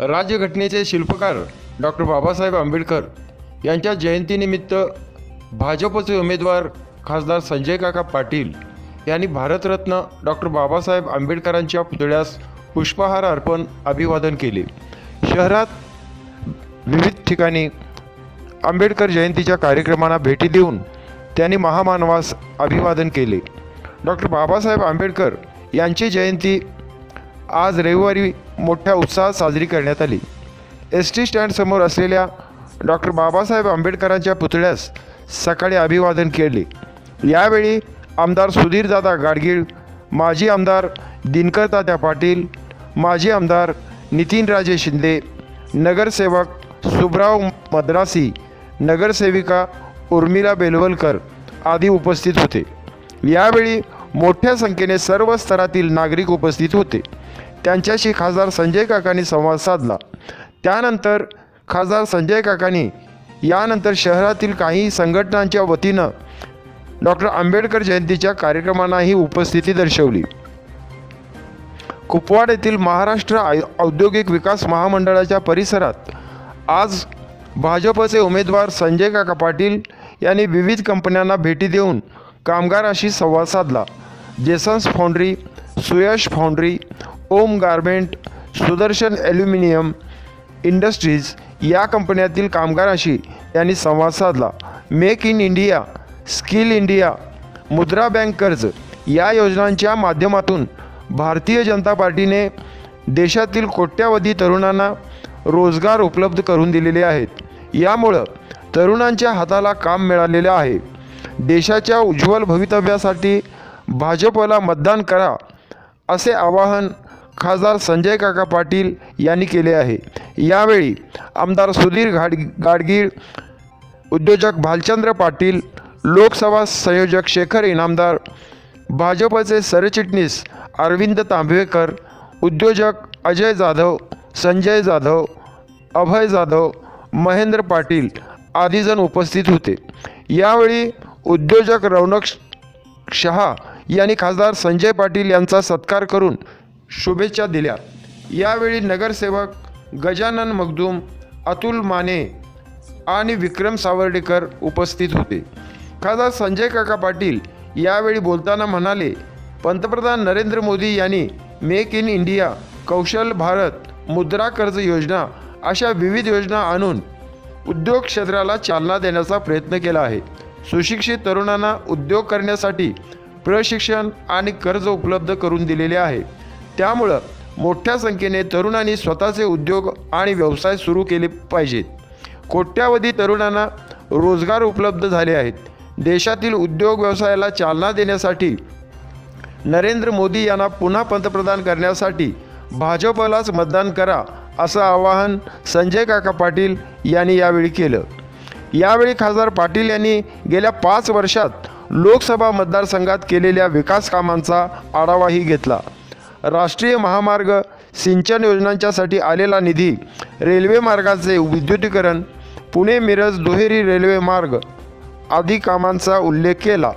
राज्यघटनेचे शिल्पकार डॉक्टर बाबासाहेब आंबेडकर यांच्या जयंतीनिमित्त भाजपचे उमेदवार खासदार संजय काका पाटील यांनी भारतरत्न डॉक्टर बाबासाहेब आंबेडकरांच्या पुतळ्यास पुष्पहार अर्पण अभिवादन केले. शहरात विविध ठिकाणी आंबेडकर जयंतीच्या कार्यक्रमांना भेटी देऊन त्यांनी महामानवास अभिवादन केले. डॉक्टर बाबासाहेब आंबेडकर यांची जयंती आज रविवारी मोठ्या उत्साहात साजरी करण्यात आली. एस टी स्टँडसमोर असलेल्या डॉक्टर बाबासाहेब आंबेडकरांच्या पुतळ्यास सकाळी अभिवादन केले. यावेळी आमदार सुधीरदादा गाडगीळ माजी आमदार दिनकर तात्या पाटील माजी आमदार नितीनराजे शिंदे नगरसेवक सुब्राव मद्रासी नगरसेविका उर्मिला बेलवलकर आदी उपस्थित होते. यावेळी मोठ्या संख्येने सर्व स्तरातील नागरिक उपस्थित होते. त्यांच्याशी खासदार संजय काकांनी संवाद साधला. त्यानंतर खासदार संजय काकांनी यानंतर शहरातील काही संघटनांच्या वतीनं डॉक्टर आंबेडकर जयंतीच्या कार्यक्रमांनाही उपस्थिती दर्शवली. कुपवाड येथील महाराष्ट्र आय- औद्योगिक विकास महामंडळाच्या परिसरात आज भाजपचे उमेदवार संजय काका पाटील यांनी विविध कंपन्यांना भेटी देऊन कामगाराशी संवाद साधला. Jasons foundry Suyash foundry Om garment Sudarshan aluminium industries या कंपन्यातील कामगारांशी त्यांनी संवाद साधला. Make in India skill India Mudra bank कर्ज या योजनांच्या माध्यमातून भारतीय जनता पार्टीने देशातील कोट्यावधी तरुणांना रोजगार उपलब्ध करून दिलेले आहेत. यामुळं तरुणांच्या हाताला काम मिळालेलं आहे. देशाच्या उज्ज्वल भवितव्यासाठी भाजपला मतदान करा असे आवाहन खासदार संजय काका पाटील यांनी केले आहे. यावेळी आमदार सुधीर घाड गाडगीळ उद्योजक भालचंद्र पाटील लोकसभा संयोजक शेखर इनामदार भाजपचे सरचिटणीस अरविंद तांबवेकर उद्योजक अजय जाधव संजय जाधव अभय जाधव महेंद्र पाटील आदीजण उपस्थित होते. यावेळी उद्योजक रौनक शहा यांनी खासदार संजय पाटील यांचा सत्कार करून शुभेच्छा दिल्या. यावेळी नगरसेवक गजानन मगदूम अतुल माने आणि विक्रम सावर्डेकर उपस्थित होते. खासदार संजय काका पाटील यावेळी बोलताना म्हणाले पंतप्रधान नरेंद्र मोदी यांनी make in India Kaushal Bharat Mudra कर्ज योजना अशा विविध योजना आणून उद्योग क्षेत्राला चालना देण्याचा प्रयत्न केला आहे. सुशिक्षित तरुणांना उद्योग करण्यासाठी प्रशिक्षण आणि कर्ज उपलब्ध करून दिलेले आहे. त्यामुळं मोठ्या संख्येने तरुणांनी स्वतःचे उद्योग आणि व्यवसाय सुरू केले पाहिजेत. कोट्यावधी तरुणांना रोजगार उपलब्ध झाले आहेत. देशातील उद्योग व्यवसायाला चालना देण्यासाठी नरेंद्र मोदी यांना पुन्हा पंतप्रधान करण्यासाठी भाजपलाच मतदान करा असं आवाहन संजय काका पाटील यांनी यावेळी केलं. यावेळी खासदार पाटील यांनी गेल्या पाच वर्षात लोकसभा मतदारसंघात केलेल्या विकास कामांचा आढावाही घेतला. राष्ट्रीय महामार्ग सिंचन योजनांच्यासाठी आलेला निधी रेल्वे मार्गाचे विद्युतीकरण पुणे मिरज दुहेरी रेल्वे मार्ग आदी कामांचा उल्लेख केला.